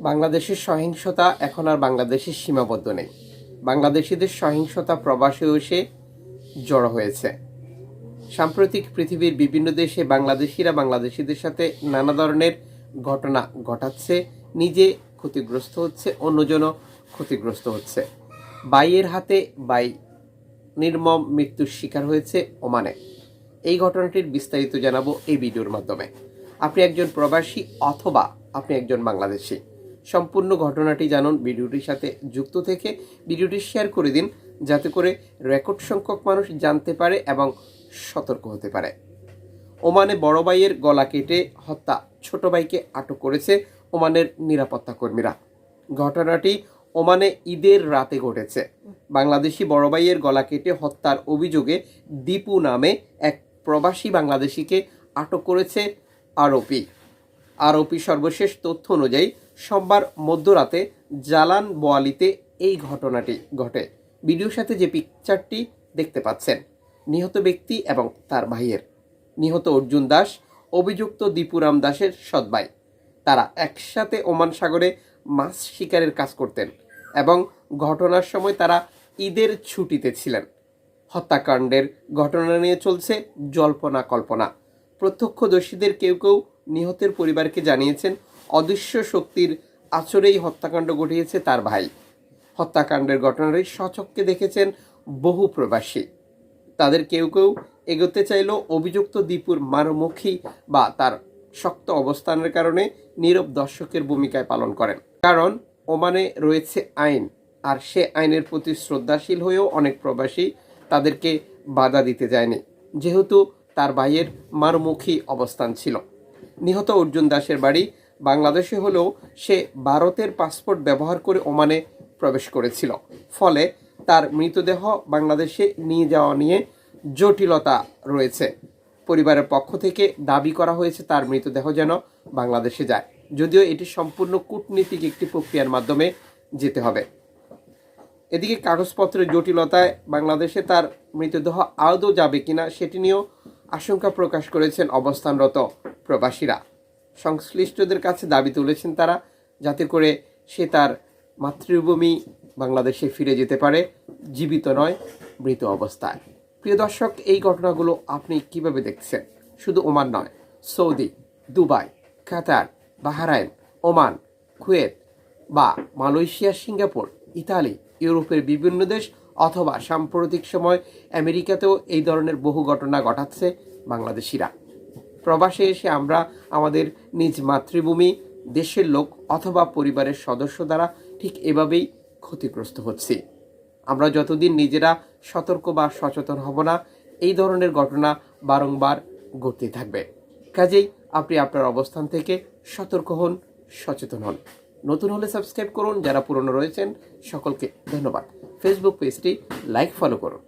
বাংলাদেশের সহিংসতা এখন আর বাংলাদেশের সীমাবদ্ধ নেই। বাংলাদেশিদের সহিংসতা প্রবাসেও এসে জড়ো হয়েছে। সাম্প্রতিক পৃথিবীর বিভিন্ন দেশে বাংলাদেশিরা বাংলাদেশিদের সাথে নানা ধরনের ঘটনা ঘটাচ্ছে, নিজে ক্ষতিগ্রস্ত হচ্ছে, অন্যজনও ক্ষতিগ্রস্ত হচ্ছে। বাইয়ের হাতে বাই নির্মম মৃত্যুর শিকার হয়েছে ওমানে। এই ঘটনাটির বিস্তারিত জানাব এই ভিডিওর মাধ্যমে। আপনি একজন প্রবাসী অথবা আপনি একজন বাংলাদেশি। সম্পূর্ণ ঘটনাটি জানুন, ভিডিওটির সাথে যুক্ত থেকে ভিডিওটি শেয়ার করে দিন, যাতে করে রেকর্ড সংখ্যক মানুষ জানতে পারে এবং সতর্ক হতে পারে। ওমানে বড় ভাইয়ের গলা কেটে হত্যা ছোট ভাইকে আটক করেছে ওমানের নিরাপত্তা কর্মীরা। ঘটনাটি ওমানে ঈদের রাতে ঘটেছে। বাংলাদেশি বড় ভাইয়ের গলা কেটে হত্যার অভিযোগে দীপু নামে এক প্রবাসী বাংলাদেশিকে আটক করেছে আরোপি আরোপি সর্বশেষ তথ্য অনুযায়ী সোমবার মধ্যরাতে জালান বোয়ালিতে এই ঘটনাটি ঘটে। ভিডিওর সাথে যে পিকচারটি দেখতে পাচ্ছেন, নিহত ব্যক্তি এবং তার ভাইয়ের। নিহত অর্জুন দাস, অভিযুক্ত দীপুরাম দাসের সৎভাই তারা একসাথে ওমান সাগরে মাছ শিকারের কাজ করতেন এবং ঘটনার সময় তারা ঈদের ছুটিতে ছিলেন। হত্যাকাণ্ডের ঘটনা নিয়ে চলছে জল্পনা কল্পনা প্রত্যক্ষদর্শীদের কেউ কেউ নিহতের পরিবারকে জানিয়েছেন অদৃশ্য শক্তির আচরেই হত্যাকাণ্ড ঘটিয়েছে তার ভাই। হত্যাকাণ্ডের ঘটনাটি সচক্ষে দেখেছেন বহু প্রবাসী। তাদের কেউ কেউ এগোতে চাইলেও অভিযুক্ত দীপুর মারমুখী বা তার শক্ত অবস্থানের কারণে নীরব দর্শকের ভূমিকায় পালন করেন। কারণ ওমানে রয়েছে আইন, আর সে আইনের প্রতি শ্রদ্ধাশীল হয়েও অনেক প্রবাসী তাদেরকে বাধা দিতে যায়নি। যেহেতু তার ভাইয়ের মারমুখী অবস্থান ছিল। নিহত অর্জুন দাসের বাড়ি বাংলাদেশে হলেও সে ভারতের পাসপোর্ট ব্যবহার করে ওমানে প্রবেশ করেছিল। ফলে তার মৃতদেহ বাংলাদেশে নিয়ে যাওয়া নিয়ে জটিলতা রয়েছে। পরিবারের পক্ষ থেকে দাবি করা হয়েছে তার মৃতদেহ যেন বাংলাদেশে যায়। যদিও এটি সম্পূর্ণ কূটনীতিক একটি প্রক্রিয়ার মাধ্যমে যেতে হবে। এদিকে কাগজপত্রের জটিলতায় বাংলাদেশে তার মৃতদেহ আদৌ যাবে কিনা সেটি নিয়েও আশঙ্কা প্রকাশ করেছেন অবস্থানরত প্রবাসীরা। সংশ্লিষ্টদের কাছে দাবি তুলেছেন তারা, যাতে করে সে তার মাতৃভূমি বাংলাদেশে ফিরে যেতে পারে, জীবিত নয়, মৃত অবস্থায়। প্রিয় দর্শক, এই ঘটনাগুলো আপনি কীভাবে দেখছেন? শুধু ওমান নয়, Saudi, Dubai, Qatar, Bahrain, Oman, Kuwait বা মালয়েশিয়া, সিঙ্গাপুর, ইতালি, ইউরোপের বিভিন্ন দেশ অথবা সাম্প্রতিক সময় আমেরিকাতেও এই ধরনের বহু ঘটনা ঘটাচ্ছে বাংলাদেশিরা। প্রবাসে এসে আমরা আমাদের নিজ মাতৃভূমি, দেশের লোক অথবা পরিবারের সদস্য দ্বারা ঠিক এভাবেই ক্ষতিগ্রস্ত হচ্ছি। আমরা যতদিন নিজেরা সতর্ক বা সচেতন হব না, এই ধরনের ঘটনা বারংবার ঘটতে থাকবে। কাজেই আপনি আপনার অবস্থান থেকে সতর্ক হন, সচেতন হন। নতুন হলে সাবস্ক্রাইব করুন, যারা পুরনো রয়েছেন, সকলকে ধন্যবাদ। ফেসবুক পেজটি লাইক ফলো করুন।